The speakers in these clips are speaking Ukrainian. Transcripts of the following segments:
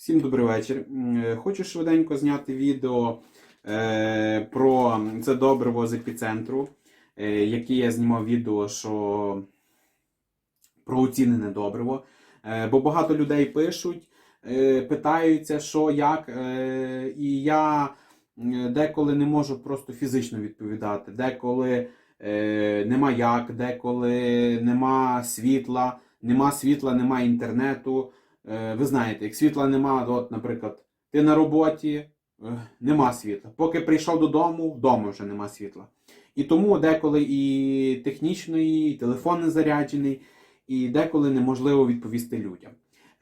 Всім добрий вечір. Е, Хочу швиденько зняти відео е, про це добриво з епіцентру, е, яке я знімав відео, що про оцінене добриво. Бо багато людей пишуть, питаються, що як. І я деколи не можу просто фізично відповідати, деколи нема як, деколи нема світла, нема світла, нема інтернету. Е, ви знаєте, як світла нема, от, наприклад, ти на роботі, е, нема світла. Поки прийшов додому, вдома вже нема світла. І тому деколи і технічний, і телефон не заряджений, і деколи неможливо відповісти людям.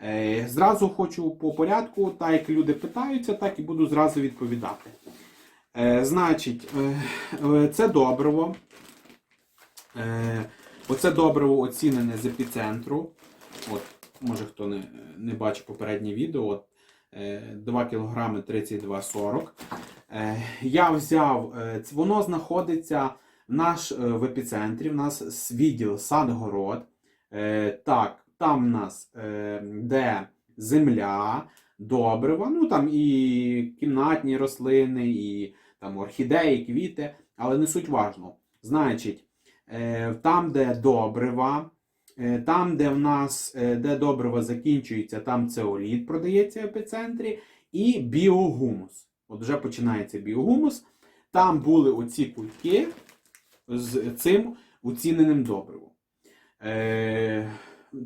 Е, Зразу хочу по порядку, так як люди питаються, так і буду зразу відповідати. Значить, це добриво. Оце добриво оцінене з епіцентру. От, може хто не, не бачив попереднє відео. От, е, 2 кг 32,40. Е, Я взяв, е, воно знаходиться наш е, в епіцентрі. В нас відділ сад-город. Е, Так, там в нас де земля, добрива, ну там і кімнатні рослини, і там орхідеї, квіти, але не суть важно. Значить, там, де добрива, там, де в нас е, де добрива закінчується, там цеоліт продається в епіцентрі, і біогумус. От вже починається біогумус. Там були оці кульки з цим оціненим добривом. Е,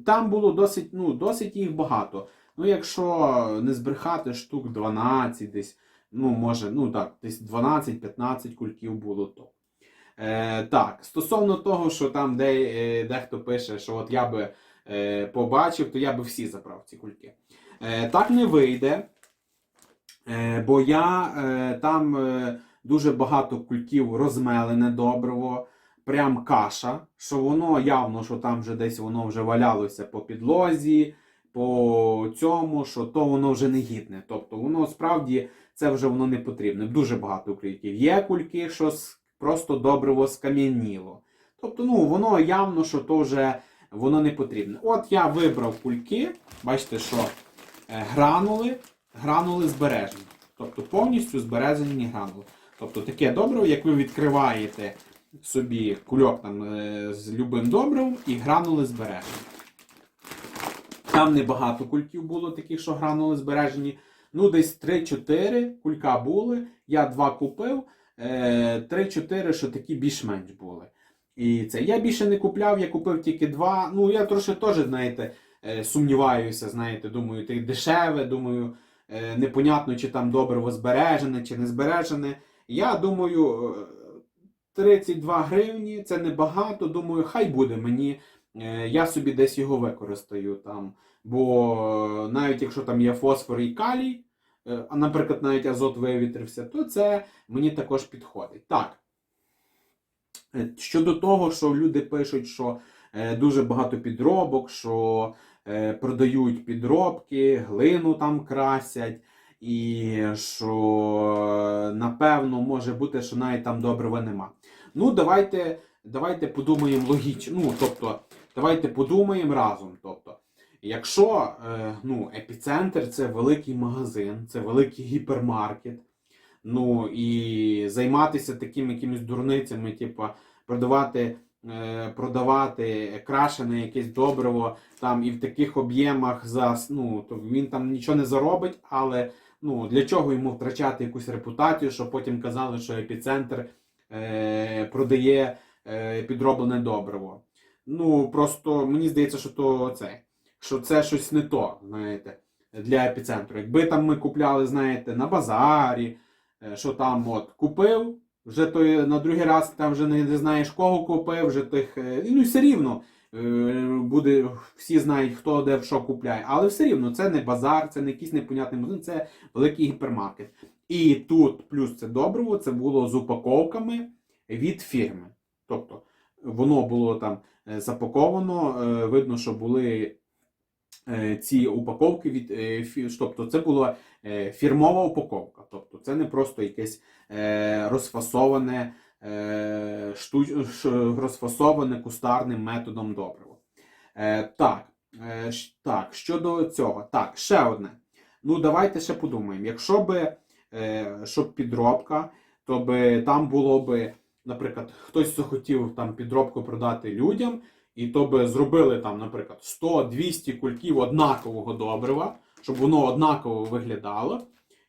там було досить, ну, досить їх багато. Ну, якщо не збрехати штук 12 десь, ну, може, ну так, десь 12-15 кульків було то. Е, так, стосовно того, що там де, е, дехто пише, що от я би е, побачив, то я би всі забрав ці кульки. Е, так не вийде, е, бо я е, там е, дуже багато кульків розмелене добриво, прям каша, що воно явно, що там вже десь воно вже валялося по підлозі, по цьому, що то воно вже не гідне. Тобто воно справді це вже воно не потрібне. Дуже багато кульків. Є кульки, що с- просто добриво скам'яніло. Тобто, ну, воно явно, що то вже воно не потрібне. От я вибрав кульки, бачите, що е, гранули, гранули збережені. Тобто повністю збережені гранули. Тобто таке добриво, як ви відкриваєте собі кульок там е, з любим добривом і гранули збережені. Там небагато кульків було таких, що гранули збережені. Ну, десь 3-4 кулька були. Я два купив. Е, 3-4, що такі більш-менш були. І це я більше не купляв, я купив тільки два. Ну, я трошки теж, знаєте, е, сумніваюся, знаєте, думаю, ти дешеве, думаю, е, непонятно, чи там добриво збережене, чи не збережене. Я думаю, е, 32 гривні це небагато. Думаю, хай буде мені. Е, Я собі десь його використаю там. Бо е, навіть якщо там є фосфор і калій, е, наприклад, навіть азот вивітрився, то це мені також підходить. Так. Е, Щодо того, що люди пишуть, що е, дуже багато підробок, що е, продають підробки, глину там красять, і що е, напевно може бути, що навіть там добрива нема. Ну, давайте, давайте подумаємо логічно. Ну, тобто, давайте подумаємо разом. Тобто, якщо е, ну, епіцентр це великий магазин, це великий гіпермаркет. Ну і займатися такими якимись дурницями, типу продавати, е, продавати крашене якесь добриво там і в таких об'ємах за ну, то він там нічого не заробить, але ну, для чого йому втрачати якусь репутацію, що потім казали, що епіцентр е, продає е, підроблене добриво. Ну просто мені здається, що то це, що це щось не то, знаєте, для епіцентру. Якби там ми купляли, знаєте, на базарі, е, що там от купив, вже той на другий раз там вже не, знаєш кого купив, вже тих. е, Ну все рівно е, буде, всі знають, хто де що купляє. Але все рівно це не базар, це не якийсь непонятний магазин, це великий гіпермаркет. І тут плюс це добриво, це було з упаковками від фірми. Тобто воно було там запаковано, видно, що були ці упаковки від е, тобто це була е, фірмова упаковка. Тобто це не просто якесь е, розфасоване, е, шту, ш- розфасоване кустарним методом добриво. Е, так, е, так, щодо цього, так, ще одне. Ну, давайте ще подумаємо. Якщо би е, щоб підробка, то би там було би, наприклад, хтось захотів там підробку продати людям, і то би зробили там, наприклад, 100-200 кульків однакового добрива, щоб воно однаково виглядало.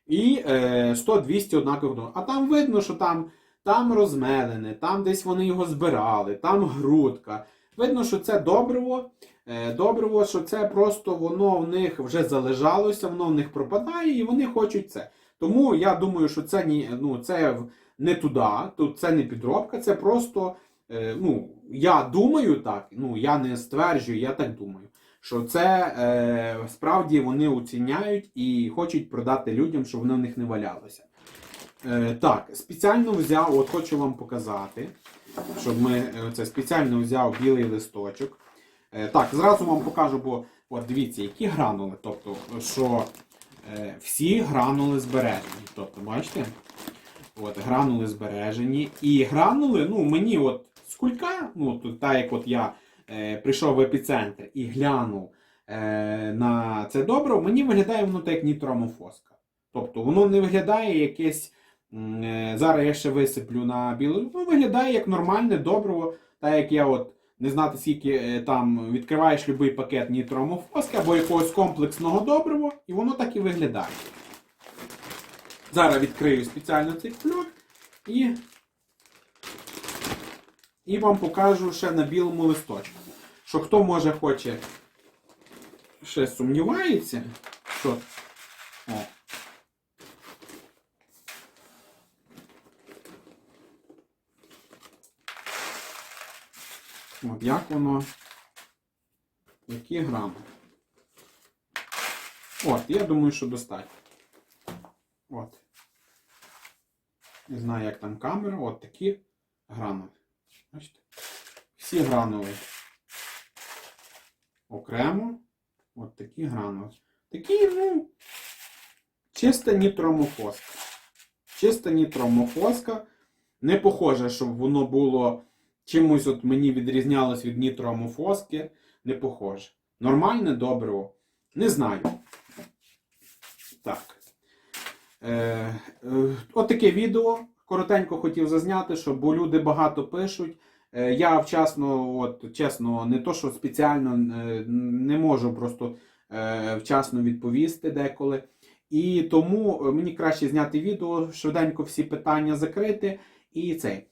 І е, 100-200 однакових добрив. А там видно, що там, там розмелене, там десь вони його збирали, там грудка. Видно, що це добриво. Е, добриво, що це просто воно в них вже залежалося, воно в них пропадає, і вони хочуть це. Тому я думаю, що це ні, ну, це не туди, це не підробка, це просто. Е, Ну, я думаю так, ну я не стверджую, я так думаю, що це е, справді вони оціняють і хочуть продати людям, щоб воно в них не валялося. Е, так, спеціально взяв, от хочу вам показати, щоб ми е, це спеціально взяв білий листочок. Е, так, зразу вам покажу, бо от дивіться, які гранули. Тобто, що е, всі гранули збережені. Тобто, бачите? От, гранули збережені. І гранули, ну, мені от з кулька, ну, так як от я е, прийшов в епіцентр і глянув е, на це добро, мені виглядає воно так, як нітроамофоска. Тобто воно не виглядає якесь. е, Зараз я ще висиплю на білу. Ну, виглядає як нормальне добриво, так як я от не знати, скільки е, там відкриваєш будь-який пакет нітроамофоски або якогось комплексного добрива, і воно так і виглядає. Зараз відкрию спеціально цей кульок і, і вам покажу ще на білому листочку. Що хто може хоче ще сумнівається, що. О. От як воно. Які грами. От, я думаю, що достатньо. От. Не знаю, як там камера. От такі гранули. Бачите? Всі гранули. Окремо. От такі гранули. Такі, ну, чиста нітромофоска. Чиста нітромофоска. Не похоже, щоб воно було чимось от мені відрізнялось від нітроамофоски. Не похоже. Нормальне добриво. Не знаю. Так. Е, е, от таке відео. Коротенько хотів зазняти, що бо люди багато пишуть. Е, я вчасно, от, чесно, не то, що спеціально е, не можу просто е, вчасно відповісти деколи. І тому мені краще зняти відео, швиденько всі питання закрити. І цей.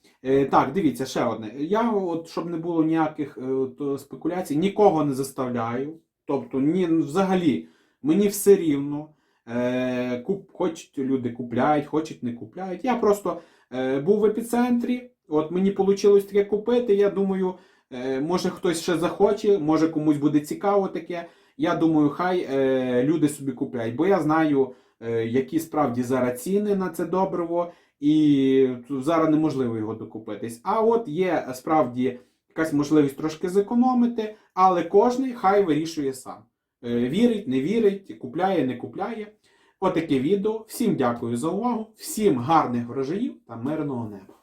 Так, дивіться, ще одне. Я, от, щоб не було ніяких от, спекуляцій, нікого не заставляю. Тобто, ні, взагалі, мені все рівно. Е, куп, хочуть люди купляють, хочуть не купляють. Я просто е, був в епіцентрі, от мені вийшло таке купити. Я думаю, е, може хтось ще захоче, може комусь буде цікаво таке. Я думаю, хай люди собі купляють, бо я знаю, які справді зараз ціни на це добриво, і зараз неможливо його докупитись. А от є справді якась можливість трошки зекономити, але кожен хай вирішує сам. Е, Вірить, не вірить, купляє, не купляє. Отаке відео. Всім дякую за увагу, всім гарних врожаїв та мирного неба.